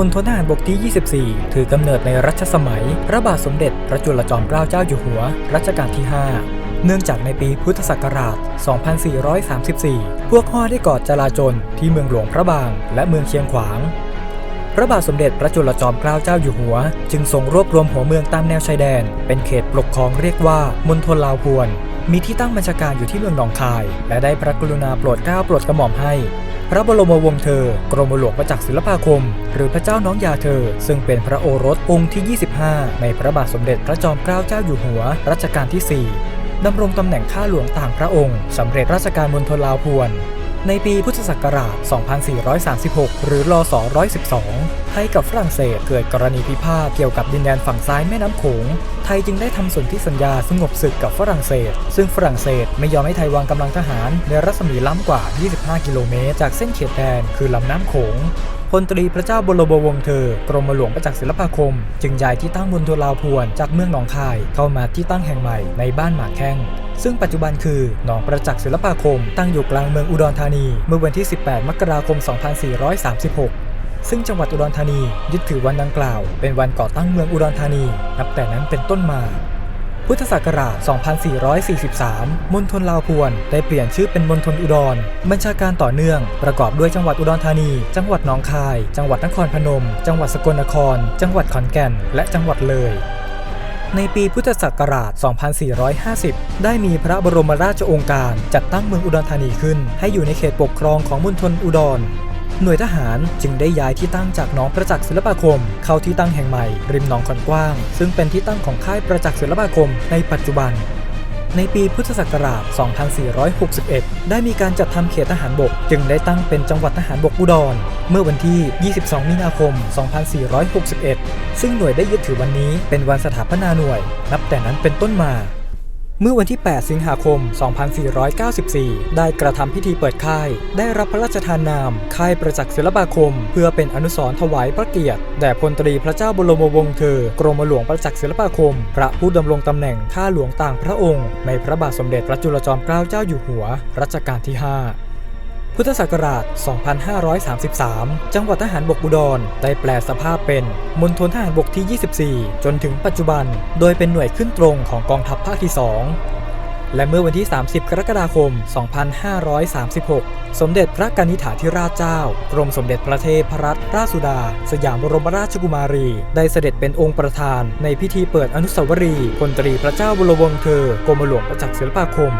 มณฑลทหารบกที่ 24 ถือกำเนิดในรัชสมัย พระบาทสมเด็จพระจุลจอมเกล้าเจ้าอยู่หัว รัชกาลที่ 5 เนื่องจากในปีพุทธศักราช 2434 พวกห่อได้ก่อจลาจลที่เมืองหลวงพระบาง และเมืองเชียงขวาง พระบาทสมเด็จพระจุลจอมเกล้าเจ้าอยู่หัว จึงทรงรวบรวมหัวเมืองตามแนวชายแดน เป็นเขตปกครองเรียกว่ามณฑลลาวพวนมีที่ตั้งบัญชาการอยู่ที่เมืองหนองคาย และได้พระกรุณาโปรดเกล้าโปรดกระหม่อมให้ พระบรมวงศ์เธอ กรมหลวงประจักษ์ศิลปาคม หรือพระเจ้าน้องยาเธอ ซึ่งเป็นพระโอรสองค์ที่ 25 ในพระบาทสมเด็จพระจอมเกล้าเจ้าอยู่หัวรัชกาลที่ 4ดำรงตำแหน่งข้าหลวงต่างพระองค์สำเร็จราชการมณฑลลาวพวน ในปีพุทธศักราช 2436 หรือรศ112 ไทยกับฝรั่งเศสเกิดกรณีพิพาทเกี่ยวกับดินแดนฝั่งซ้ายแม่น้ำโขง ไทยจึงได้ทำสนธิสัญญาสงบศึกกับฝรั่งเศส ซึ่งฝรั่งเศสไม่ยอมให้ไทยวางกำลังทหารในรัศมีล้ำกว่า 25 กิโลเมตรจากเส้นเขตแดนคือลำน้ำโขง พลตรีพระเจ้าบรมวงศ์เธอกรมหลวงประจักษ์ศิลปาคม จึงย้ายที่ตั้งบนทัวลาวพวนจากเมืองหนองคายเข้ามาที่ตั้งแห่งใหม่ในบ้านหมากแข้งซึ่งปัจจุบันคือหนองประจักษ์ศิลปาคม ตั้งอยู่กลางเมืองอุดรธานี เมื่อวันที่ 18 มกราคม 2436 ซึ่งจังหวัดอุดรธานียึดถือวันดังกล่าว เป็นวันก่อตั้งเมืองอุดรธานี นับแต่นั้นเป็นต้นมา พุทธศักราช 2443 มณฑลลาวพวน ได้เปลี่ยนชื่อเป็นมณฑลอุดร บัญชาการต่อเนื่อง ประกอบด้วยจังหวัดอุดรธานี จังหวัดหนองคาย จังหวัดนครพนม จังหวัดสกลนคร จังหวัดขอนแก่น และจังหวัดเลยในปีพุทธศักราช 2450 ได้มีพระบรมราชโองการจัดตั้งเมืองอุดรธานีขึ้น ให้อยู่ในเขตปกครองของมณฑลอุดร หน่วยทหารจึงได้ย้ายที่ตั้งจากหนองประจักษ์ศิลปาคม เข้าที่ตั้งแห่งใหม่ ริมหนองขอนกว้าง ซึ่งเป็นที่ตั้งของค่ายประจักษ์ศิลปาคมในปัจจุบัน ในปีพุทธศักราช 2461 ได้มีการจัดทำเขตทหารบก จึงได้ตั้งเป็นจังหวัดทหารบกอุดร เมื่อวันที่ 22 มีนาคม 2461 ซึ่งหน่วยได้ยึดถือวันนี้เป็นวันสถาปนาหน่วย นับแต่นั้นเป็นต้นมา เมื่อวันที่ 8 สิงหาคม 2494 ได้กระทำพิธีเปิดค่าย ได้รับพระราชทานนาม ค่ายประจักษ์ศิลปาคม เพื่อเป็นอนุสรณ์ถวายพระเกียรติ แด่พลตรีพระเจ้าบรมวงศ์เธอ กรมหลวงประจักษ์ศิลปาคม พระผู้ดำรงตำแหน่งข้าหลวงต่างพระองค์ ในพระบาทสมเด็จพระจุลจอมเกล้าเจ้าอยู่หัว รัชกาลที่ 5 พุทธศักราช 2533 จังหวัดทหารบกอุดร ได้แปลสภาพเป็นมณฑลทหารบกที่ 24 จนถึงปัจจุบัน โดยเป็นหน่วยขึ้นตรงของกองทัพภาคที่ 2 และเมื่อวันที่ 30 กรกฎาคม 2536 สมเด็จพระกนิษฐาธิราชเจ้า กรมสมเด็จพระเทพรัตนราชสุดา สยามบรมราชกุมารี ได้เสด็จเป็นองค์ประธาน ในพิธีเปิดอนุสาวรีย์พลตรีพระเจ้าบรมวงศ์เธอกรมหลวงประจักษ์ศิลปาคม